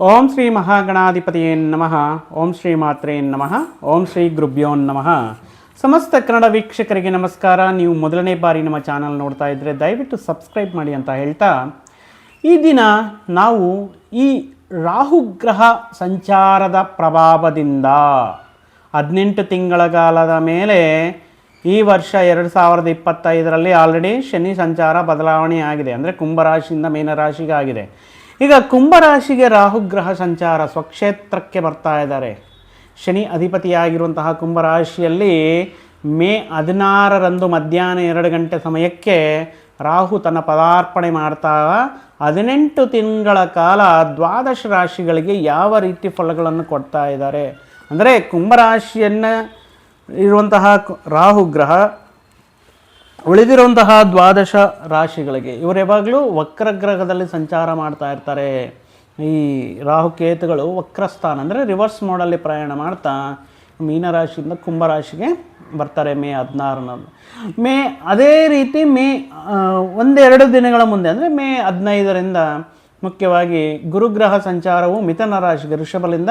ಓಂ ಶ್ರೀ ಮಹಾಗಣಾಧಿಪತಿಯೇ ನಮಃ. ಓಂ ಶ್ರೀ ಮಾತ್ರೇ ನಮಃ. ಓಂ ಶ್ರೀ ಗುರುಭ್ಯೋ ನಮಃ. ಸಮಸ್ತ ಕನ್ನಡ ವೀಕ್ಷಕರಿಗೆ ನಮಸ್ಕಾರ. ನೀವು ಮೊದಲನೇ ಬಾರಿ ನಮ್ಮ ಚಾನಲ್ ನೋಡ್ತಾ ಇದ್ದರೆ ದಯವಿಟ್ಟು ಸಬ್ಸ್ಕ್ರೈಬ್ ಮಾಡಿ ಅಂತ ಹೇಳ್ತಾ, ಈ ದಿನ ನಾವು ಈ ರಾಹುಗ್ರಹ ಸಂಚಾರದ ಪ್ರಭಾವದಿಂದ ಹದಿನೆಂಟು ತಿಂಗಳ ಕಾಲದ ಮೇಲೆ ಈ ವರ್ಷ ಎರಡು ಸಾವಿರದ ಇಪ್ಪತ್ತೈದರಲ್ಲಿ ಆಲ್ರೆಡಿ ಶನಿ ಸಂಚಾರ ಬದಲಾವಣೆ ಆಗಿದೆ ಅಂದರೆ ಕುಂಭರಾಶಿಯಿಂದ ಮೀನರಾಶಿಗೆ ಆಗಿದೆ. ಈಗ ಕುಂಭರಾಶಿಗೆ ರಾಹುಗ್ರಹ ಸಂಚಾರ ಸ್ವಕ್ಷೇತ್ರಕ್ಕೆ ಬರ್ತಾ ಇದ್ದಾರೆ. ಶನಿ ಅಧಿಪತಿಯಾಗಿರುವಂತಹ ಕುಂಭರಾಶಿಯಲ್ಲಿ ಮೇ ಹದಿನಾರರಂದು ಮಧ್ಯಾಹ್ನ ಎರಡು ಗಂಟೆ ಸಮಯಕ್ಕೆ ರಾಹು ತನ್ನ ಪದಾರ್ಪಣೆ ಮಾಡ್ತಾ ಹದಿನೆಂಟು ತಿಂಗಳ ಕಾಲ ದ್ವಾದಶ ರಾಶಿಗಳಿಗೆ ಯಾವ ರೀತಿ ಫಲಗಳನ್ನು ಕೊಡ್ತಾ ಇದ್ದಾರೆ. ಅಂದರೆ ಕುಂಭರಾಶಿಯನ್ನು ಇರುವಂತಹ ರಾಹುಗ್ರಹ ರಾಹು ಗ್ರಹ ಉಳಿದಿರುವಂತಹ ದ್ವಾದಶ ರಾಶಿಗಳಿಗೆ ಇವರು ಯಾವಾಗಲೂ ವಕ್ರಗ್ರಹದಲ್ಲಿ ಸಂಚಾರ ಮಾಡ್ತಾ ಇರ್ತಾರೆ. ಈ ರಾಹುಕೇತುಗಳು ವಕ್ರಸ್ಥಾನ ಅಂದರೆ ರಿವರ್ಸ್ ಮೋಡಲ್ಲಿ ಪ್ರಯಾಣ ಮಾಡ್ತಾ ಮೀನರಾಶಿಯಿಂದ ಕುಂಭರಾಶಿಗೆ ಬರ್ತಾರೆ ಮೇ ಹದಿನಾರನಂದು ಮೇ ಅದೇ ರೀತಿ ಮೇ ಒಂದೆರಡು ದಿನಗಳ ಮುಂದೆ ಅಂದರೆ ಮೇ ಹದಿನೈದರಿಂದ ಮುಖ್ಯವಾಗಿ ಗುರುಗ್ರಹ ಸಂಚಾರವು ಮಿಥನ ರಾಶಿಗೆ ಋಷಭಲಿಂದ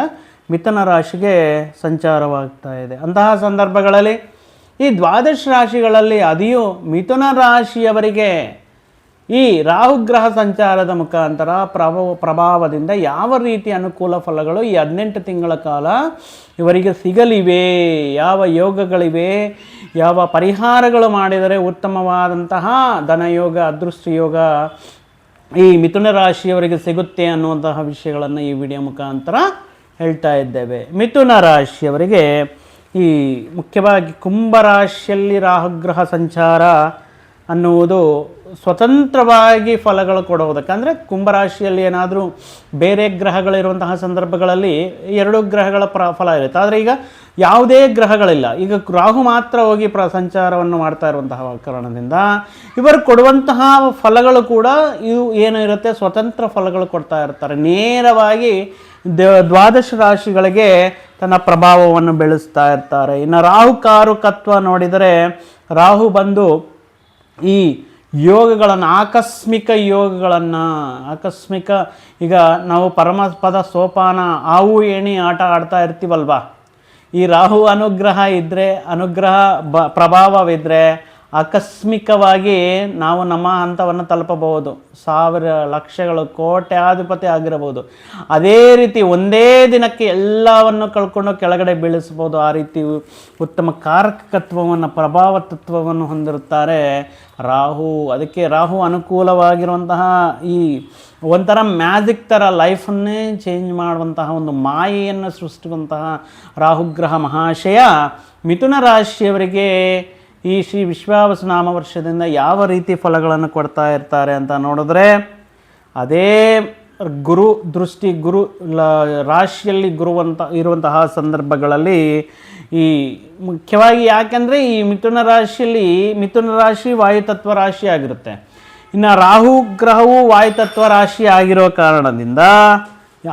ಮಿಥನ ರಾಶಿಗೆ ಸಂಚಾರವಾಗ್ತಾ ಇದೆ. ಅಂತಹ ಸಂದರ್ಭಗಳಲ್ಲಿ ಈ ದ್ವಾದಶ ರಾಶಿಗಳಲ್ಲಿ ಅದಿಯೂ ಮಿಥುನ ರಾಶಿಯವರಿಗೆ ಈ ರಾಹುಗ್ರಹ ಸಂಚಾರದ ಮುಖಾಂತರ ಪ್ರಭಾವ ಪ್ರಭಾವದಿಂದ ಯಾವ ರೀತಿ ಅನುಕೂಲ ಫಲಗಳು ಈ ಹದಿನೆಂಟು ತಿಂಗಳ ಕಾಲ ಇವರಿಗೆ ಸಿಗಲಿವೆ? ಯಾವ ಯೋಗಗಳಿವೆ? ಯಾವ ಪರಿಹಾರಗಳು ಮಾಡಿದರೆ ಉತ್ತಮವಾದಂತಹ ಧನಯೋಗ, ಅದೃಷ್ಟ ಯೋಗ ಈ ಮಿಥುನ ರಾಶಿಯವರಿಗೆ ಸಿಗುತ್ತೆ ಅನ್ನುವಂತಹ ವಿಷಯಗಳನ್ನು ಈ ವಿಡಿಯೋ ಮುಖಾಂತರ ಹೇಳ್ತಾ ಇದ್ದೇವೆ. ಮಿಥುನ ರಾಶಿಯವರಿಗೆ ಈ ಮುಖ್ಯವಾಗಿ ಕುಂಭರಾಶಿಯಲ್ಲಿ ರಾಹುಗ್ರಹ ಸಂಚಾರ ಅನ್ನುವುದು ಸ್ವತಂತ್ರವಾಗಿ ಫಲಗಳು ಕೊಡುವುದಕ್ಕೆ, ಅಂದರೆ ಕುಂಭರಾಶಿಯಲ್ಲಿ ಏನಾದರೂ ಬೇರೆ ಗ್ರಹಗಳಿರುವಂತಹ ಸಂದರ್ಭಗಳಲ್ಲಿ ಎರಡು ಗ್ರಹಗಳ ಪ್ರ ಫಲ ಇರುತ್ತೆ. ಆದರೆ ಈಗ ಯಾವುದೇ ಗ್ರಹಗಳಿಲ್ಲ. ಈಗ ರಾಹು ಮಾತ್ರ ಹೋಗಿ ಪ್ರ ಸಂಚಾರವನ್ನು ಮಾಡ್ತಾ ಇರುವಂತಹ ಕಾರಣದಿಂದ ಇವರು ಕೊಡುವಂತಹ ಫಲಗಳು ಕೂಡ ಇವು ಏನು ಇರುತ್ತೆ, ಸ್ವತಂತ್ರ ಫಲಗಳು ಕೊಡ್ತಾ ಇರ್ತಾರೆ. ನೇರವಾಗಿ ದ್ವಾದಶ ರಾಶಿಗಳಿಗೆ ತನ್ನ ಪ್ರಭಾವವನ್ನು ಬೆಳೆಸ್ತಾ ಇರ್ತಾರೆ. ಇನ್ನು ರಾಹು ಕಾರುಕತ್ವ ನೋಡಿದರೆ ರಾಹು ಬಂದು ಈ ಯೋಗಗಳನ್ನು, ಆಕಸ್ಮಿಕ ಯೋಗಗಳನ್ನು, ಆಕಸ್ಮಿಕ ಈಗ ನಾವು ಪರಮಪದ ಸೋಪಾನ ಹಾವು ಏಣಿ ಆಟ ಆಡ್ತಾ ಇರ್ತೀವಲ್ವಾ? ಈ ರಾಹು ಅನುಗ್ರಹ ಇದ್ದರೆ ಅನುಗ್ರಹ ಬ ಪ್ರಭಾವವಿದ್ದರೆ ಆಕಸ್ಮಿಕವಾಗಿ ನಾವು ನಮ್ಮ ಹಂತವನ್ನು ತಲುಪಬಹುದು. ಸಾವಿರ ಲಕ್ಷಗಳು ಕೋಟ್ಯಾಧಿಪತಿ ಆಗಿರಬಹುದು. ಅದೇ ರೀತಿ ಒಂದೇ ದಿನಕ್ಕೆ ಎಲ್ಲವನ್ನು ಕಳ್ಕೊಂಡು ಕೆಳಗಡೆ ಬೀಳಿಸ್ಬೋದು ಆ ರೀತಿ ಉತ್ತಮ ಕಾರಕತ್ವವನ್ನು, ಪ್ರಭಾವ ತತ್ವವನ್ನು ಹೊಂದಿರುತ್ತಾರೆ ರಾಹು. ಅದಕ್ಕೆ ರಾಹು ಅನುಕೂಲವಾಗಿರುವಂತಹ ಈ ಒಂಥರ ಮ್ಯಾಜಿಕ್ ಥರ ಲೈಫನ್ನೇ ಚೇಂಜ್ ಮಾಡುವಂತಹ ಒಂದು ಮಾಯೆಯನ್ನು ಸೃಷ್ಟಿಸುವಂತಹ ರಾಹುಗ್ರಹ ಮಹಾಶಯ ಮಿಥುನ ರಾಶಿಯವರಿಗೆ ಈ ಶ್ರೀ ವಿಶ್ವಾವಸನಾಮ ವರ್ಷದಿಂದ ಯಾವ ರೀತಿ ಫಲಗಳನ್ನು ಕೊಡ್ತಾ ಇರ್ತಾರೆ ಅಂತ ನೋಡಿದ್ರೆ, ಅದೇ ಗುರು ದೃಷ್ಟಿ, ಗುರು ರಾಶಿಯಲ್ಲಿ ಗುರುವಂತ, ಇರುವಂತಹ ಸಂದರ್ಭಗಳಲ್ಲಿ ಈ ಮುಖ್ಯವಾಗಿ ಯಾಕೆಂದರೆ ಈ ಮಿಥುನ ರಾಶಿಯಲ್ಲಿ, ಮಿಥುನ ರಾಶಿ ವಾಯುತತ್ವ ರಾಶಿ ಆಗಿರುತ್ತೆ. ಇನ್ನು ರಾಹು ಗ್ರಹವು ವಾಯುತತ್ವ ರಾಶಿ ಆಗಿರೋ ಕಾರಣದಿಂದ,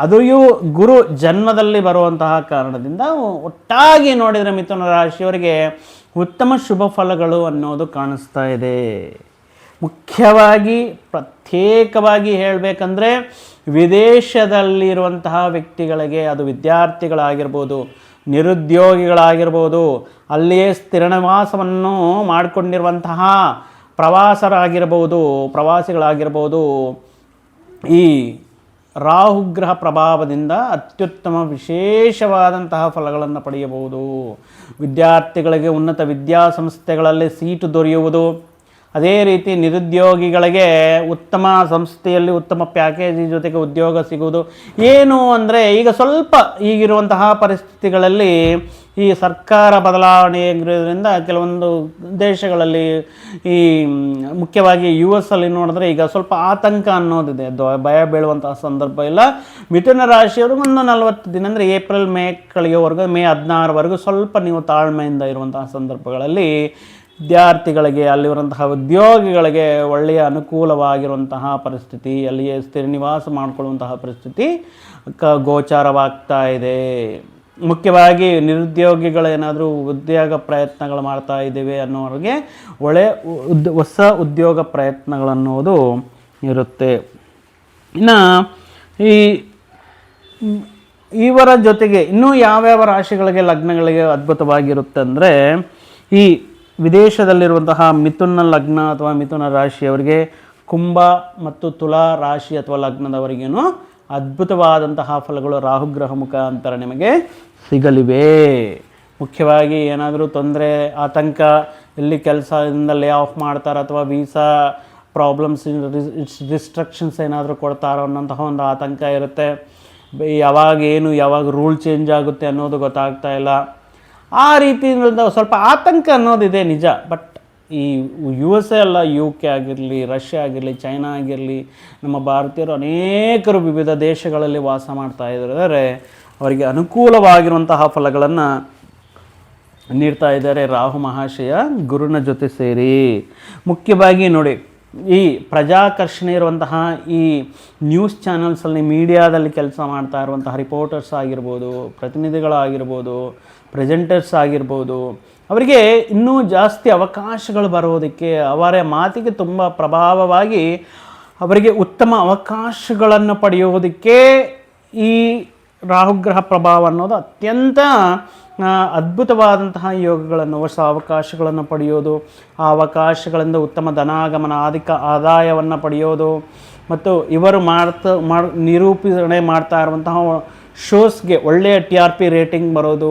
ಅದುಯೂ ಗುರು ಜನ್ಮದಲ್ಲಿ ಬರುವಂತಹ ಕಾರಣದಿಂದ ಒಟ್ಟಾಗಿ ನೋಡಿದರೆ ಮಿಥುನ ರಾಶಿಯವರಿಗೆ ಉತ್ತಮ ಶುಭ ಫಲಗಳು ಅನ್ನೋದು ಕಾಣಿಸ್ತಾ ಇದೆ. ಮುಖ್ಯವಾಗಿ ಪ್ರತ್ಯೇಕವಾಗಿ ಹೇಳಬೇಕಂದ್ರೆ ವಿದೇಶದಲ್ಲಿರುವಂತಹ ವ್ಯಕ್ತಿಗಳಿಗೆ ಅದು ವಿದ್ಯಾರ್ಥಿಗಳಾಗಿರ್ಬೋದು, ನಿರುದ್ಯೋಗಿಗಳಾಗಿರ್ಬೋದು, ಅಲ್ಲಿಯೇ ಸ್ಥಿರ ನಿವಾಸವನ್ನು ಮಾಡಿಕೊಂಡಿರುವಂತಹ ಪ್ರವಾಸರಾಗಿರ್ಬೋದು, ಪ್ರವಾಸಿಗಳಾಗಿರ್ಬೋದು ಈ ರಾಹುಗ್ರಹ ಪ್ರಭಾವದಿಂದ ಅತ್ಯುತ್ತಮ ವಿಶೇಷವಾದಂತಹ ಫಲಗಳನ್ನು ಪಡೆಯಬಹುದು. ವಿದ್ಯಾರ್ಥಿಗಳಿಗೆ ಉನ್ನತ ವಿದ್ಯಾಸಂಸ್ಥೆಗಳಲ್ಲಿ ಸೀಟು ದೊರೆಯುವುದು ಅದೇ ರೀತಿ ನಿರುದ್ಯೋಗಿಗಳಿಗೆ ಉತ್ತಮ ಸಂಸ್ಥೆಯಲ್ಲಿ ಉತ್ತಮ ಪ್ಯಾಕೇಜ್ ಜೊತೆಗೆ ಉದ್ಯೋಗ ಸಿಗುವುದು ಏನು ಅಂದರೆ ಈಗ ಸ್ವಲ್ಪ ಈಗಿರುವಂತಹ ಪರಿಸ್ಥಿತಿಗಳಲ್ಲಿ ಈ ಸರ್ಕಾರ ಬದಲಾವಣೆ ಆಗಿರೋದ್ರಿಂದ ಕೆಲವೊಂದು ದೇಶಗಳಲ್ಲಿ ಈ ಮುಖ್ಯವಾಗಿ ಯು ಎಸ್ ಅಲ್ಲಿ ನೋಡಿದ್ರೆ ಈಗ ಸ್ವಲ್ಪ ಆತಂಕ ಅನ್ನೋದಿದೆ. ಭಯ ಬೀಳುವಂತಹ ಸಂದರ್ಭ ಇಲ್ಲ. ಮಿಥುನ ರಾಶಿಯವರು ಒಂದು ನಲವತ್ತು ದಿನ ಅಂದರೆ ಏಪ್ರಿಲ್ ಮೇ ಕಳಿಗೆವರೆಗೂ ಮೇ ಹದಿನಾರವರೆಗೂ ಸ್ವಲ್ಪ ನೀವು ತಾಳ್ಮೆಯಿಂದ ಇರುವಂತಹ ಸಂದರ್ಭಗಳಲ್ಲಿ ವಿದ್ಯಾರ್ಥಿಗಳಿಗೆ, ಅಲ್ಲಿರುವಂತಹ ಉದ್ಯೋಗಿಗಳಿಗೆ ಒಳ್ಳೆಯ ಅನುಕೂಲವಾಗಿರುವಂತಹ ಪರಿಸ್ಥಿತಿ, ಅಲ್ಲಿಯೇ ಸ್ಥಿರ ನಿವಾಸ ಮಾಡಿಕೊಳ್ಳುವಂತಹ ಪರಿಸ್ಥಿತಿ ಕ ಗೋಚಾರವಾಗ್ತಾ ಇದೆ. ಮುಖ್ಯವಾಗಿ ನಿರುದ್ಯೋಗಿಗಳೇನಾದರೂ ಉದ್ಯೋಗ ಪ್ರಯತ್ನಗಳು ಮಾಡ್ತಾ ಇದ್ದೇವೆ ಅನ್ನೋರಿಗೆ ಒಳ್ಳೆಯ ಉದ್ ಹೊಸ ಉದ್ಯೋಗ ಪ್ರಯತ್ನಗಳನ್ನೋದು ಇರುತ್ತೆ. ಇನ್ನು ಈ ಇವರ ಜೊತೆಗೆ ಇನ್ನೂ ಯಾವ್ಯಾವ ರಾಶಿಗಳಿಗೆ, ಲಗ್ನಗಳಿಗೆ ಅದ್ಭುತವಾಗಿರುತ್ತೆ ಅಂದರೆ ಈ ವಿದೇಶದಲ್ಲಿರುವಂತಹ ಮಿಥುನ ಲಗ್ನ ಅಥವಾ ಮಿಥುನ ರಾಶಿಯವರಿಗೆ ಕುಂಭ ಮತ್ತು ತುಲಾ ರಾಶಿ ಅಥವಾ ಲಗ್ನದವರಿಗೇನು ಅದ್ಭುತವಾದಂತಹ ಫಲಗಳು ರಾಹುಗ್ರಹ ಮುಖಾಂತರ ನಿಮಗೆ ಸಿಗಲಿವೆ. ಮುಖ್ಯವಾಗಿ ಏನಾದರೂ ತೊಂದರೆ, ಆತಂಕ, ಎಲ್ಲಿ ಕೆಲಸದಿಂದ ಲೇ ಆಫ್ ಮಾಡ್ತಾರೆ ಅಥವಾ ವೀಸಾ ಪ್ರಾಬ್ಲಮ್ಸ್ ರಿಸ್ಟ್ರಕ್ಷನ್ಸ್ ಏನಾದರೂ ಕೊಡ್ತಾರೋ ಅನ್ನೋಂತಹ ಒಂದು ಆತಂಕ ಇರುತ್ತೆ. ಯಾವಾಗ ಏನು, ಯಾವಾಗ ರೂಲ್ ಚೇಂಜ್ ಆಗುತ್ತೆ ಅನ್ನೋದು ಗೊತ್ತಾಗ್ತಾ ಇಲ್ಲ. ಆ ರೀತಿಯಿಂದ ಸ್ವಲ್ಪ ಆತಂಕ ಅನ್ನೋದಿದೆ ನಿಜ. ಬಟ್ ಈ ಯು ಎಸ್ ಎ ಅಲ್ಲ ಯು ಕೆ ಆಗಿರಲಿ ರಷ್ಯಾ ಆಗಿರಲಿ ಚೈನಾ ಆಗಿರಲಿ, ನಮ್ಮ ಭಾರತೀಯರು ಅನೇಕರು ವಿವಿಧ ದೇಶಗಳಲ್ಲಿ ವಾಸ ಮಾಡ್ತಾ ಇದ್ದಾರೆ. ಅವರಿಗೆ ಅನುಕೂಲವಾಗಿರುವಂತಹ ಫಲಗಳನ್ನು ನೀಡ್ತಾ ಇದ್ದಾರೆ ರಾಹು ಮಹಾಶಯ ಗುರುನ ಜೊತೆ ಸೇರಿ. ಮುಖ್ಯವಾಗಿ ನೋಡಿ, ಈ ಪ್ರಜಾಕರ್ಷಣೆ ಇರುವಂತಹ ಈ ನ್ಯೂಸ್ ಚಾನಲ್ಸಲ್ಲಿ ಮೀಡಿಯಾದಲ್ಲಿ ಕೆಲಸ ಮಾಡ್ತಾ ಇರುವಂತಹ ರಿಪೋರ್ಟರ್ಸ್ ಆಗಿರ್ಬೋದು, ಪ್ರತಿನಿಧಿಗಳಾಗಿರ್ಬೋದು ಪ್ರೆಸೆಂಟರ್ಸ್ ಆಗಿರ್ಬೋದು, ಅವರಿಗೆ ಇನ್ನೂ ಜಾಸ್ತಿ ಅವಕಾಶಗಳು ಬರೋದಕ್ಕೆ ಅವರ ಮಾತಿಗೆ ತುಂಬ ಪ್ರಭಾವವಾಗಿ ಅವರಿಗೆ ಉತ್ತಮ ಅವಕಾಶಗಳನ್ನು ಪಡೆಯೋದಕ್ಕೆ ಈ ರಾಹುಗ್ರಹ ಪ್ರಭಾವ ಅನ್ನೋದು ಅತ್ಯಂತ ಅದ್ಭುತವಾದಂತಹ ಯೋಗಗಳನ್ನು, ಹೊಸ ಅವಕಾಶಗಳನ್ನು ಪಡೆಯೋದು, ಆ ಅವಕಾಶಗಳಿಂದ ಉತ್ತಮ ಧನಾಗಮನ ಅಧಿಕ ಆದಾಯವನ್ನು ಪಡೆಯೋದು, ಮತ್ತು ಇವರು ಮಾಡ್ತಾ, ಮಾಡ್, ನಿರೂಪಣೆ ಮಾಡ್ತಾ ಇರುವಂತಹ ಶೋಸ್ಗೆ ಒಳ್ಳೆಯ ಟಿ ಆರ್ ಪಿ ರೇಟಿಂಗ್ ಬರೋದು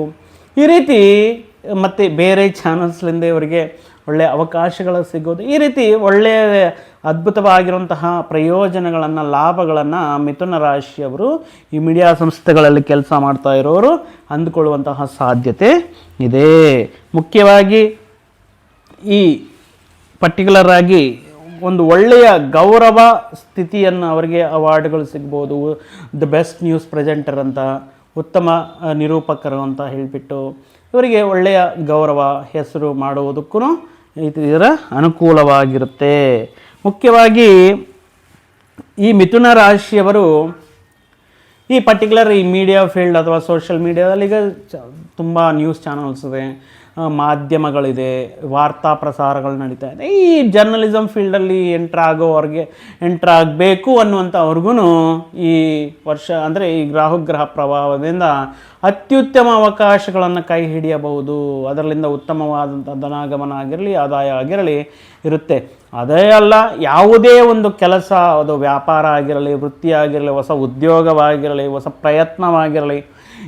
ಈ ರೀತಿ ಮತ್ತು ಬೇರೆ ಚಾನಲ್ಸ್ಲಿಂದ ಇವರಿಗೆ ಒಳ್ಳೆಯ ಅವಕಾಶಗಳು ಸಿಗೋದು. ಈ ರೀತಿ ಒಳ್ಳೆಯ ಅದ್ಭುತವಾಗಿರುವಂತಹ ಪ್ರಯೋಜನಗಳನ್ನು, ಲಾಭಗಳನ್ನು ಮಿಥುನ ರಾಶಿಯವರು ಈ ಮೀಡಿಯಾ ಸಂಸ್ಥೆಗಳಲ್ಲಿ ಕೆಲಸ ಮಾಡ್ತಾ ಇರೋರು ಅಂದುಕೊಳ್ಳುವಂತಹ ಸಾಧ್ಯತೆ ಇದೆ. ಮುಖ್ಯವಾಗಿ ಈ ಪರ್ಟಿಕ್ಯುಲರ್ ಆಗಿ ಒಂದು ಒಳ್ಳೆಯ ಗೌರವ ಸ್ಥಿತಿಯನ್ನು ಅವರಿಗೆ ಅವಾರ್ಡ್ಗಳು ಸಿಗ್ಬೋದು. ದ ಬೆಸ್ಟ್ ನ್ಯೂಸ್ ಪ್ರೆಸೆಂಟರ್ ಅಂತ ಉತ್ತಮ ನಿರೂಪಕರು ಅಂತ ಹೇಳಿಬಿಟ್ಟು ಇವರಿಗೆ ಒಳ್ಳೆಯ ಗೌರವ ಹೆಸರು ಮಾಡುವುದಕ್ಕೂ ಇದರ ಅನುಕೂಲವಾಗಿರುತ್ತೆ. ಮುಖ್ಯವಾಗಿ ಈ ಮಿಥುನ ರಾಶಿಯವರು ಈ ಪರ್ಟಿಕ್ಯುಲರ್ ಈ ಮೀಡಿಯಾ ಫೀಲ್ಡ್ ಅಥವಾ ಸೋಷಿಯಲ್ ಮೀಡಿಯಾದಲ್ಲಿ ಈಗ ತುಂಬ ನ್ಯೂಸ್ ಚಾನಲ್ಸ್ ಇದೆ. ಮಾಧ್ಯಮಗಳಿದೆ, ವಾರ್ತಾ ಪ್ರಸಾರಗಳು ನಡೀತಾ ಇದೆ. ಈ ಜರ್ನಲಿಸಮ್ ಫೀಲ್ಡಲ್ಲಿ ಎಂಟ್ರ್ ಎಂಟ್ರಾಗಬೇಕು ಅನ್ನುವಂಥವ್ರಿಗೂ ಈ ವರ್ಷ, ಅಂದರೆ ಈ ಗ್ರಾಹುಗ್ರಹ ಪ್ರಭಾವದಿಂದ ಅತ್ಯುತ್ತಮ ಅವಕಾಶಗಳನ್ನು ಕೈ ಹಿಡಿಯಬಹುದು. ಅದರಲ್ಲಿಂದ ಉತ್ತಮವಾದಂಥ ಧನಾಗಮನ ಆಗಿರಲಿ, ಆದಾಯ ಆಗಿರಲಿ ಇರುತ್ತೆ. ಅದೇ ಅಲ್ಲ, ಯಾವುದೇ ಒಂದು ಕೆಲಸ, ಅದು ವ್ಯಾಪಾರ ಆಗಿರಲಿ, ವೃತ್ತಿ ಆಗಿರಲಿ, ಹೊಸ ಉದ್ಯೋಗವಾಗಿರಲಿ, ಹೊಸ ಪ್ರಯತ್ನವಾಗಿರಲಿ,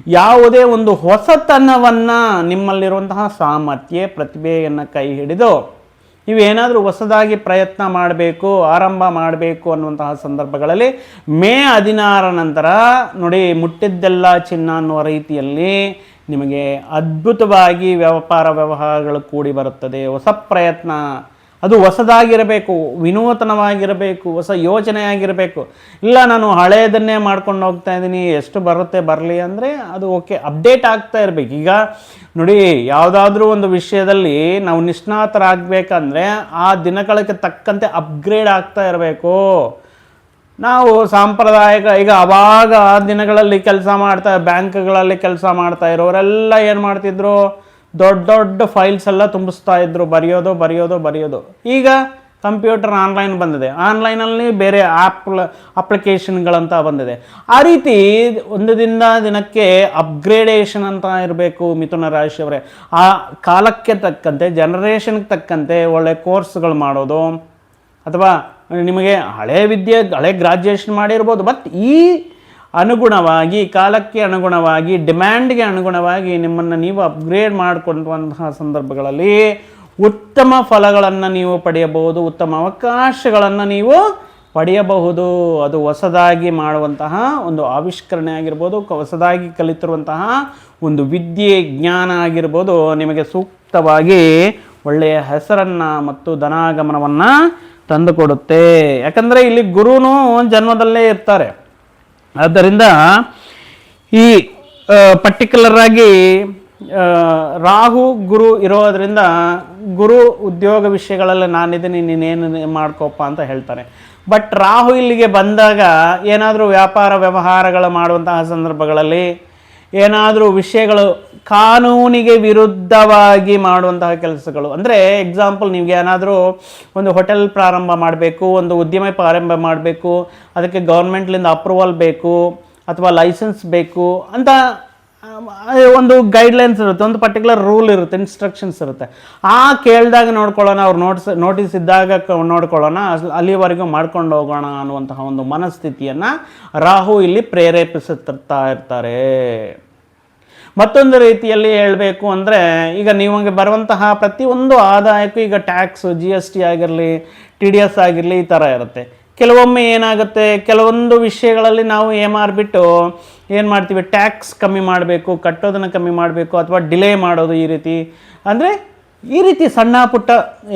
ಯಾವುದೇ ಒಂದು ಹೊಸತನವನ್ನು ನಿಮ್ಮಲ್ಲಿರುವಂತಹ ಸಾಮರ್ಥ್ಯ, ಪ್ರತಿಭೆಯನ್ನು ಕೈ ಹಿಡಿದು ನೀವೇನಾದರೂ ಹೊಸದಾಗಿ ಪ್ರಯತ್ನ ಮಾಡಬೇಕು, ಆರಂಭ ಮಾಡಬೇಕು ಅನ್ನುವಂತಹ ಸಂದರ್ಭಗಳಲ್ಲಿ ಮೇ ಹದಿನಾರ ನಂತರ ನೋಡಿ, ಮುಟ್ಟಿದ್ದೆಲ್ಲ ಚಿನ್ನ ಅನ್ನುವ ರೀತಿಯಲ್ಲಿ ನಿಮಗೆ ಅದ್ಭುತವಾಗಿ ವ್ಯಾಪಾರ ವ್ಯವಹಾರಗಳು ಕೂಡಿ ಬರುತ್ತದೆ, ಹೊಸ ಪ್ರಯತ್ನ ಅದು ಹೊಸದಾಗಿರಬೇಕು, ವಿನೂತನವಾಗಿರಬೇಕು, ಹೊಸ ಯೋಚನೆ ಆಗಿರಬೇಕು ಇಲ್ಲ, ನಾನು ಹಳೆಯದನ್ನೇ ಮಾಡ್ಕೊಂಡು ಹೋಗ್ತಾ ಇದ್ದೀನಿ, ಎಷ್ಟು ಬರುತ್ತೆ, ಬರಲಿ ಅಂದರೆ ಅದು ಓಕೆ, ಅಪ್ಡೇಟ್ ಆಗ್ತಾ ಇರಬೇಕು. ಈಗ ನೋಡಿ, ಯಾವುದಾದ್ರೂ ಒಂದು ವಿಷಯದಲ್ಲಿ ನಾವು ನಿಷ್ಣಾತರಾಗಬೇಕಂದ್ರೆ ಆ ದಿನಗಳಿಗೆ ತಕ್ಕಂತೆ ಅಪ್ಗ್ರೇಡ್ ಆಗ್ತಾ ಇರಬೇಕು. ನಾವು ಸಾಂಪ್ರದಾಯಿಕ, ಈಗ ಅವಾಗ ಆ ದಿನಗಳಲ್ಲಿ ಕೆಲಸ ಮಾಡ್ತಾ, ಬ್ಯಾಂಕ್ಗಳಲ್ಲಿ ಕೆಲಸ ಮಾಡ್ತಾ ಇರೋರೆಲ್ಲ ಏನು ಮಾಡ್ತಿದ್ರು? ದೊಡ್ಡ ದೊಡ್ಡ ಫೈಲ್ಸ್ ಎಲ್ಲ ತುಂಬಿಸ್ತಾ ಇದ್ರು. ಬರೆಯೋದು ಬರೆಯೋದು ಬರೆಯೋದು. ಈಗ ಕಂಪ್ಯೂಟರ್ ಆನ್ಲೈನ್ ಬಂದಿದೆ. ಆನ್ಲೈನಲ್ಲಿ ಬೇರೆ ಆ್ಯಪ್ ಅಪ್ಲಿಕೇಶನ್ಗಳಂತ ಬಂದಿದೆ. ಆ ರೀತಿ ಒಂದು ದಿನ ದಿನಕ್ಕೆ ಅಪ್ಗ್ರೇಡೇಷನ್ ಅಂತ ಇರಬೇಕು ಮಿಥುನ ರಾಶಿಯವರೇ. ಆ ಕಾಲಕ್ಕೆ ತಕ್ಕಂತೆ ಜನರೇಷನ್ಗೆ ತಕ್ಕಂತೆ ಒಳ್ಳೆ ಕೋರ್ಸ್ಗಳು ಮಾಡೋದು. ಅಥವಾ ನಿಮಗೆ ಹಳೆ ವಿದ್ಯೆ, ಹಳೆ ಗ್ರಾಜ್ಯುಯೇಷನ್ ಮಾಡಿರ್ಬೋದು. ಬಟ್ ಈ ಅನುಗುಣವಾಗಿ, ಕಾಲಕ್ಕೆ ಅನುಗುಣವಾಗಿ, ಡಿಮ್ಯಾಂಡ್ಗೆ ಅನುಗುಣವಾಗಿ ನಿಮ್ಮನ್ನು ನೀವು ಅಪ್ಗ್ರೇಡ್ ಮಾಡಿಕೊಂಡಂತಹ ಸಂದರ್ಭಗಳಲ್ಲಿ ಉತ್ತಮ ಫಲಗಳನ್ನು ನೀವು ಪಡೆಯಬಹುದು, ಉತ್ತಮ ಅವಕಾಶಗಳನ್ನು ನೀವು ಪಡೆಯಬಹುದು. ಅದು ಹೊಸದಾಗಿ ಮಾಡುವಂತಹ ಒಂದು ಆವಿಷ್ಕರಣೆ ಆಗಿರ್ಬೋದು ಹೊಸದಾಗಿ ಕಲಿತಿರುವಂತಹ ಒಂದು ವಿದ್ಯೆ, ಜ್ಞಾನ ಆಗಿರ್ಬೋದು. ನಿಮಗೆ ಸೂಕ್ತವಾಗಿ ಒಳ್ಳೆಯ ಹೆಸರನ್ನು ಮತ್ತು ಧನಾಗಮನವನ್ನು ತಂದುಕೊಡುತ್ತೆ. ಯಾಕಂದರೆ ಇಲ್ಲಿ ಗುರುನೂ ಜನ್ಮದಲ್ಲೇ ಇರ್ತಾರೆ. ಆದ್ದರಿಂದ ಈ ಪರ್ಟಿಕ್ಯುಲರ್ ಆಗಿ ರಾಹು, ಗುರು ಇರೋದರಿಂದ ಗುರು ಉದ್ಯೋಗ ವಿಷಯಗಳಲ್ಲಿ ನಾನಿದ್ದೀನಿ, ನೀನೇನು ಮಾಡ್ಕೋಪ್ಪ ಅಂತ ಹೇಳ್ತಾರೆ. ಬಟ್ ರಾಹು ಇಲ್ಲಿಗೆ ಬಂದಾಗ ಏನಾದರೂ ವ್ಯಾಪಾರ ವ್ಯವಹಾರಗಳು ಮಾಡುವಂತಹ ಸಂದರ್ಭಗಳಲ್ಲಿ ಏನಾದರೂ ವಿಷಯಗಳು ಕಾನೂನಿಗೆ ವಿರುದ್ಧವಾಗಿ ಮಾಡುವಂತಹ ಕೆಲಸಗಳು. ಅಂದರೆ ಎಕ್ಸಾಂಪಲ್ ನಿಮಗೆ ಏನಾದರೂ ಒಂದು ಹೋಟೆಲ್ ಪ್ರಾರಂಭ ಮಾಡಬೇಕು, ಒಂದು ಉದ್ಯಮ ಪ್ರಾರಂಭ ಮಾಡಬೇಕು, ಅದಕ್ಕೆ ಗೌರ್ಮೆಂಟ್ಲಿಂದ ಅಪ್ರೂವಲ್ ಬೇಕು, ಅಥವಾ ಲೈಸೆನ್ಸ್ ಬೇಕು ಅಂತ ಒಂದು ಗೈಡ್ಲೈನ್ಸ್ ಇರುತ್ತೆ, ಒಂದು ಪರ್ಟಿಕ್ಯುಲರ್ ರೂಲ್ ಇರುತ್ತೆ ಇನ್ಸ್ಟ್ರಕ್ಷನ್ಸ್ ಇರುತ್ತೆ. ಆ ಕೇಳಿದಾಗ ನೋಡ್ಕೊಳ್ಳೋಣ, ಅವ್ರು ನೋಟ್ಸ್ ನೋಟಿಸ್ ಇದ್ದಾಗ ನೋಡ್ಕೊಳ್ಳೋಣ ಅಲ್ಲಿವರೆಗೂ ಮಾಡ್ಕೊಂಡು ಹೋಗೋಣ ಅನ್ನುವಂತಹ ಒಂದು ಮನಸ್ಥಿತಿಯನ್ನು ರಾಹು ಇಲ್ಲಿ ಪ್ರೇರೇಪಿಸುತ್ತಾ ಇರ್ತಾರೆ. ಮತ್ತೊಂದು ರೀತಿಯಲ್ಲಿ ಹೇಳಬೇಕು ಅಂದರೆ, ಈಗ ನಿಮಗೆ ಬರುವಂತಹ ಪ್ರತಿಯೊಂದು ಆದಾಯಕ್ಕೂ ಈಗ ಟ್ಯಾಕ್ಸು ಜಿ ಎಸ್ ಟಿ ಆಗಿರಲಿ ಟಿ ಡಿ ಎಸ್ ಆಗಿರಲಿ ಈ ಥರ ಇರುತ್ತೆ. ಕೆಲವೊಮ್ಮೆ ಏನಾಗುತ್ತೆ, ಕೆಲವೊಂದು ವಿಷಯಗಳಲ್ಲಿ ನಾವು ಏಮಾರ್ಬಿಟ್ಟು ಏನು ಮಾಡ್ತೀವಿ ಟ್ಯಾಕ್ಸ್ ಕಮ್ಮಿ ಮಾಡಬೇಕು, ಕಟ್ಟೋದನ್ನು ಕಮ್ಮಿ ಮಾಡಬೇಕು, ಅಥವಾ ಡಿಲೇ ಮಾಡೋದು ಈ ರೀತಿ. ಅಂದರೆ ಈ ರೀತಿ ಸಣ್ಣ ಪುಟ್ಟ,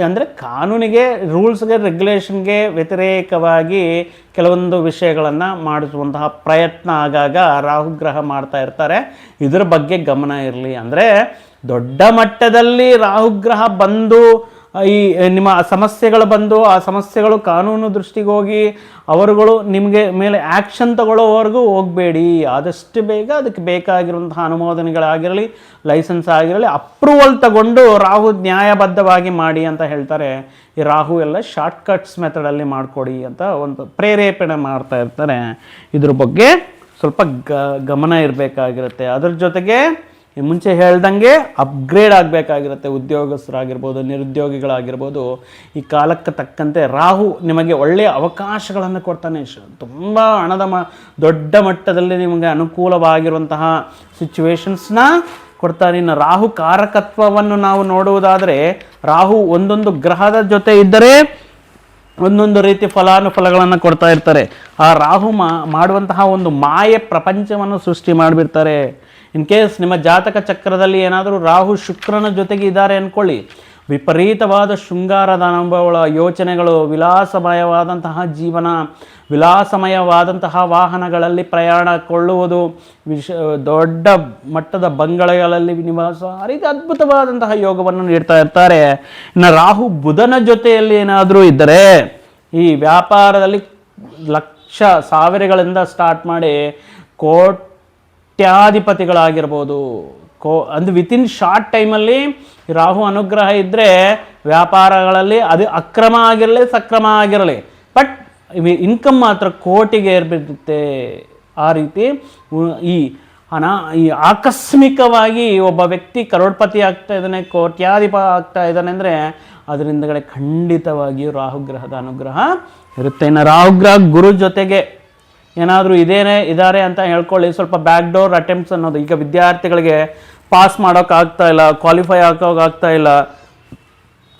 ಅಂದರೆ ಕಾನೂನಿಗೆ, ರೂಲ್ಸ್ಗೆ ರೆಗ್ಯುಲೇಷನ್ಗೆ ವ್ಯತಿರೇಕವಾಗಿ ಕೆಲವೊಂದು ವಿಷಯಗಳನ್ನು ಮಾಡಿಸುವಂತಹ ಪ್ರಯತ್ನ ಆಗಾಗ ರಾಹುಗ್ರಹ ಮಾಡ್ತಾ ಇರ್ತಾರೆ. ಇದರ ಬಗ್ಗೆ ಗಮನ ಇರಲಿ. ಅಂದರೆ ದೊಡ್ಡ ಮಟ್ಟದಲ್ಲಿ ರಾಹುಗ್ರಹ ಬಂದು ಈ ನಿಮ್ಮ ಸಮಸ್ಯೆಗಳು ಬಂದು ಆ ಸಮಸ್ಯೆಗಳು ಕಾನೂನು ದೃಷ್ಟಿಗೆ ಹೋಗಿ ಅವರುಗಳು ನಿಮಗೆ ಮೇಲೆ ಆ್ಯಕ್ಷನ್ ತಗೊಳ್ಳೋವರೆಗೂ ಹೋಗಬೇಡಿ. ಆದಷ್ಟು ಬೇಗ ಅದಕ್ಕೆ ಬೇಕಾಗಿರುವಂತಹ ಅನುಮೋದನೆಗಳಾಗಿರಲಿ, ಲೈಸೆನ್ಸ್ ಆಗಿರಲಿ, ಅಪ್ರೂವಲ್ ತಗೊಂಡು ರಾಹು ನ್ಯಾಯಬದ್ಧವಾಗಿ ಮಾಡಿ ಅಂತ ಹೇಳ್ತಾರೆ. ಈ ರಾಹು ಎಲ್ಲ ಶಾರ್ಟ್ಕಟ್ಸ್ ಮೆಥಡಲ್ಲಿ ಮಾಡಿಕೊಡಿ ಅಂತ ಒಂದು ಪ್ರೇರೇಪಣೆ ಮಾಡ್ತಾ ಇರ್ತಾರೆ. ಇದ್ರ ಬಗ್ಗೆ ಸ್ವಲ್ಪ ಗಮನ ಇರಬೇಕಾಗಿರುತ್ತೆ. ಅದ್ರ ಜೊತೆಗೆ ಮುಂಚೆ ಹೇಳ್ದಂಗೆ ಅಪ್ಗ್ರೇಡ್ ಆಗಬೇಕಾಗಿರುತ್ತೆ, ಉದ್ಯೋಗಸ್ಥರಾಗಿರ್ಬೋದು, ನಿರುದ್ಯೋಗಿಗಳಾಗಿರ್ಬೋದು. ಈ ಕಾಲಕ್ಕೆ ತಕ್ಕಂತೆ ರಾಹು ನಿಮಗೆ ಒಳ್ಳೆಯ ಅವಕಾಶಗಳನ್ನು ಕೊಡ್ತಾನೆ. ತುಂಬ ಹಣದ ಮ, ದೊಡ್ಡ ಮಟ್ಟದಲ್ಲಿ ನಿಮಗೆ ಅನುಕೂಲವಾಗಿರುವಂತಹ ಸಿಚುವೇಶನ್ಸ್ನ ಕೊಡ್ತಾನೆ ಇನ್ನು ರಾಹು ಕಾರಕತ್ವವನ್ನು ನಾವು ನೋಡುವುದಾದರೆ, ರಾಹು ಒಂದೊಂದು ಗ್ರಹದ ಜೊತೆ ಇದ್ದರೆ ಒಂದೊಂದು ರೀತಿ ಫಲಾನುಫಲಗಳನ್ನು ಕೊಡ್ತಾ ಇರ್ತಾರೆ. ಆ ರಾಹು ಮಾಡುವಂತಹ ಒಂದು ಮಾಯೆ ಪ್ರಪಂಚವನ್ನು ಸೃಷ್ಟಿ ಮಾಡಿಬಿಡ್ತಾರೆ. ಇನ್ ಕೇಸ್ ನಿಮ್ಮ ಜಾತಕ ಚಕ್ರದಲ್ಲಿ ಏನಾದರೂ ರಾಹು ಶುಕ್ರನ ಜೊತೆಗೆ ಇದ್ದಾರೆ ಅಂದ್ಕೊಳ್ಳಿ ವಿಪರೀತವಾದ ಶೃಂಗಾರದ ಅನುಭವಗಳ ಯೋಚನೆಗಳು, ವಿಲಾಸಮಯವಾದಂತಹ ಜೀವನ, ವಿಲಾಸಮಯವಾದಂತಹ ವಾಹನಗಳಲ್ಲಿ ಪ್ರಯಾಣ ಕೊಳ್ಳುವುದು, ವಿಶ, ದೊಡ್ಡ ಮಟ್ಟದ ಬಂಗಳಗಳಲ್ಲಿ ನಿವಾಸ, ಆ ರೀತಿ ಅದ್ಭುತವಾದಂತಹ ಯೋಗವನ್ನು ನೀಡ್ತಾ ಇರ್ತಾರೆ. ಇನ್ನು ರಾಹು ಬುಧನ ಜೊತೆಯಲ್ಲಿ ಏನಾದರೂ ಇದ್ದರೆ, ಈ ವ್ಯಾಪಾರದಲ್ಲಿ ಲಕ್ಷ ಸಾವಿರಗಳಿಂದ ಸ್ಟಾರ್ಟ್ ಮಾಡಿ ಕೋಟ್ಯಾಧಿಪತಿಗಳಾಗಿರ್ಬೋದು. ಕೋ, ಅಂದ್ರೆ ವಿತಿನ್ ಶಾರ್ಟ್ ಟೈಮಲ್ಲಿ ರಾಹು ಅನುಗ್ರಹ ಇದ್ದರೆ ವ್ಯಾಪಾರಗಳಲ್ಲಿ ಅದು ಅಕ್ರಮ ಆಗಿರಲಿ, ಸಕ್ರಮ ಆಗಿರಲಿ. ಬಟ್ ಇನ್ಕಮ್ ಮಾತ್ರ ಕೋಟಿಗೆ ಏರ್ಬಿಡುತ್ತೆ ಆ ರೀತಿ. ಈ ಹಣ, ಈ ಆಕಸ್ಮಿಕವಾಗಿ ಒಬ್ಬ ವ್ಯಕ್ತಿ ಕರೋಡ್ಪತಿ ಆಗ್ತಾ ಇದ್ದಾನೆ, ಕೋಟ್ಯಾಧಿಪ ಆಗ್ತಾ ಇದ್ದಾನೆ ಅಂದರೆ ಅದರಿಂದಗಡೆ ಖಂಡಿತವಾಗಿಯೂ ರಾಹುಗ್ರಹದ ಅನುಗ್ರಹ ಇರುತ್ತೆ. ಇನ್ನು ರಾಹುಗ್ರಹ ಗುರು ಜೊತೆಗೆ ಏನಾದರೂ ಇದೇನೇ ಇದ್ದಾರೆ ಅಂತ ಹೇಳ್ಕೊಳ್ಳಿ. ಸ್ವಲ್ಪ ಬ್ಯಾಕ್ ಡೋರ್ ಅಟೆಂಪ್ಟ್ಸ್ ಅನ್ನೋದು. ಈಗ ವಿದ್ಯಾರ್ಥಿಗಳಿಗೆ ಪಾಸ್ ಮಾಡೋಕ್ಕಾಗ್ತಾ ಇಲ್ಲ ಕ್ವಾಲಿಫೈ ಆಗೋಕೆ ಆಗ್ತಾ ಇಲ್ಲ.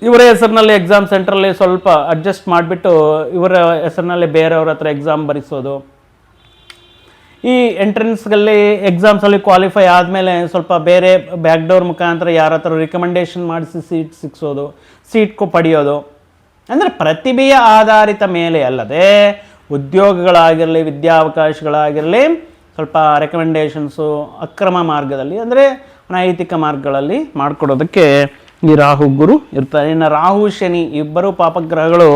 ಇವರ ಹೆಸರಿನಲ್ಲಿ ಎಕ್ಸಾಮ್ ಸೆಂಟ್ರಲ್ಲಿ ಸ್ವಲ್ಪ ಅಡ್ಜಸ್ಟ್ ಮಾಡಿಬಿಟ್ಟು ಇವರ ಹೆಸರಿನಲ್ಲಿ ಬೇರೆಯವ್ರ ಹತ್ರ ಎಕ್ಸಾಮ್ ಬರೆಸೋದು. ಈ ಎಂಟ್ರೆನ್ಸ್ಗಳಲ್ಲಿ ಎಕ್ಸಾಮ್ಸಲ್ಲಿ ಕ್ವಾಲಿಫೈ ಆದಮೇಲೆ ಸ್ವಲ್ಪ ಬೇರೆ ಬ್ಯಾಕ್ ಡೋರ್ ಮುಖಾಂತರ ಯಾರ ಹತ್ರ ರಿಕಮೆಂಡೇಶನ್ ಮಾಡಿಸಿ ಸೀಟ್ ಸಿಕ್ಸೋದು ಸೀಟ್ ಪಡೆಯೋದು. ಅಂದರೆ ಪ್ರತಿಭೆಯ ಆಧಾರಿತ ಮೇಲೆ ಅಲ್ಲದೆ ಉದ್ಯೋಗಗಳಾಗಿರಲಿ, ವಿದ್ಯಾವಕಾಶಗಳಾಗಿರಲಿ, ಸ್ವಲ್ಪ ರೆಕಮೆಂಡೇಷನ್ಸು ಅಕ್ರಮ ಮಾರ್ಗದಲ್ಲಿ, ಅಂದರೆ ಅನೈತಿಕ ಮಾರ್ಗಗಳಲ್ಲಿ ಮಾಡಿಕೊಡೋದಕ್ಕೆ ಈ ರಾಹು ಗುರು ಇರ್ತಾರೆ. ಇನ್ನು ರಾಹು, ಶನಿ ಇಬ್ಬರು ಪಾಪಗ್ರಹಗಳು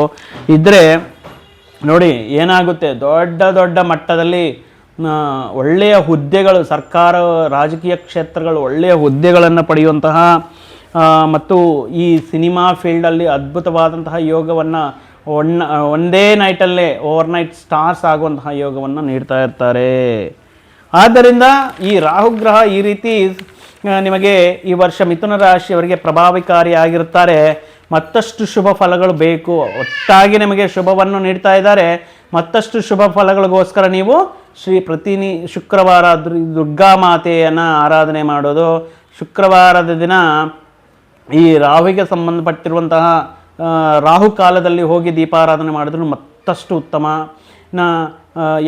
ಇದ್ದರೆ ನೋಡಿ ಏನಾಗುತ್ತೆ? ದೊಡ್ಡ ದೊಡ್ಡ ಮಟ್ಟದಲ್ಲಿ ಒಳ್ಳೆಯ ಹುದ್ದೆಗಳು, ಸರ್ಕಾರ, ರಾಜಕೀಯ ಕ್ಷೇತ್ರಗಳು ಒಳ್ಳೆಯ ಹುದ್ದೆಗಳನ್ನು ಪಡೆಯುವಂತಹ ಮತ್ತು ಈ ಸಿನಿಮಾ ಫೀಲ್ಡಲ್ಲಿ ಅದ್ಭುತವಾದಂತಹ ಯೋಗವನ್ನು ಒಣ್ಣ ಒಂದೇ ನೈಟಲ್ಲೇ ಓವರ್ ನೈಟ್ ಸ್ಟಾರ್ಸ್ ಆಗುವಂತಹ ಯೋಗವನ್ನು ನೀಡ್ತಾ ಇರ್ತಾರೆ. ಆದ್ದರಿಂದ ಈ ರಾಹುಗ್ರಹ ಈ ರೀತಿ ನಿಮಗೆ ಈ ವರ್ಷ ಮಿಥುನ ರಾಶಿಯವರಿಗೆ ಪ್ರಭಾವಕಾರಿಯಾಗಿರುತ್ತಾರೆ ಮತ್ತಷ್ಟು ಶುಭ ಫಲಗಳು ಬೇಕು. ಒಟ್ಟಾಗಿ ನಿಮಗೆ ಶುಭವನ್ನು ನೀಡ್ತಾ ಇದ್ದಾರೆ. ಮತ್ತಷ್ಟು ಶುಭ ಫಲಗಳಿಗೋಸ್ಕರ ನೀವು ಶ್ರೀ ಪ್ರತಿನಿ, ಶುಕ್ರವಾರ ದುರ್ಗಾ ಮಾತೆಯನ್ನು ಆರಾಧನೆ ಮಾಡೋದು. ಶುಕ್ರವಾರದ ದಿನ ಈ ರಾಹುವಿಗೆ ಸಂಬಂಧಪಟ್ಟಿರುವಂತಹ ರಾಹು ಕಾಲದಲ್ಲಿ ಹೋಗಿ ದೀಪಾರಾಧನೆ ಮಾಡಿದ್ರು ಮತ್ತಷ್ಟು ಉತ್ತಮ. ನ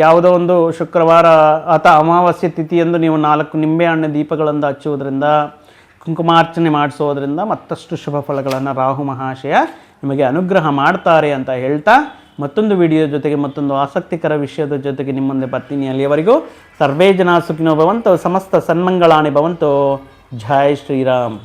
ಯಾವುದೋ ಒಂದು ಶುಕ್ರವಾರ ಅಥವಾ ಅಮಾವಾಸ್ಯ ತಿಥಿಯಂದು ನೀವು ನಾಲ್ಕು ನಿಂಬೆಹಣ್ಣು ದೀಪಗಳನ್ನು ಹಚ್ಚುವುದರಿಂದ, ಕುಂಕುಮಾರ್ಚನೆ ಮಾಡಿಸೋದ್ರಿಂದ ಮತ್ತಷ್ಟು ಶುಭ ಫಲಗಳನ್ನು ರಾಹು ಮಹಾಶಯ ನಿಮಗೆ ಅನುಗ್ರಹ ಮಾಡ್ತಾರೆ ಅಂತ ಹೇಳ್ತಾ ಮತ್ತೊಂದು ವಿಡಿಯೋ ಜೊತೆಗೆ ಮತ್ತೊಂದು ಆಸಕ್ತಿಕರ ವಿಷಯದ ಜೊತೆಗೆ ನಿಮ್ಮೊಂದೆ ಬರ್ತೀನಿ ಅಲ್ಲಿಯವರೆಗೂ. ಸರ್ವೇ ಜನ ಸುಖಿನೋ ಭವಂತು, ಸಮಸ್ತ ಸನ್ಮಂಗಳಾಣಿ ಭವಂತು. ಜೈ ಶ್ರೀರಾಮ್.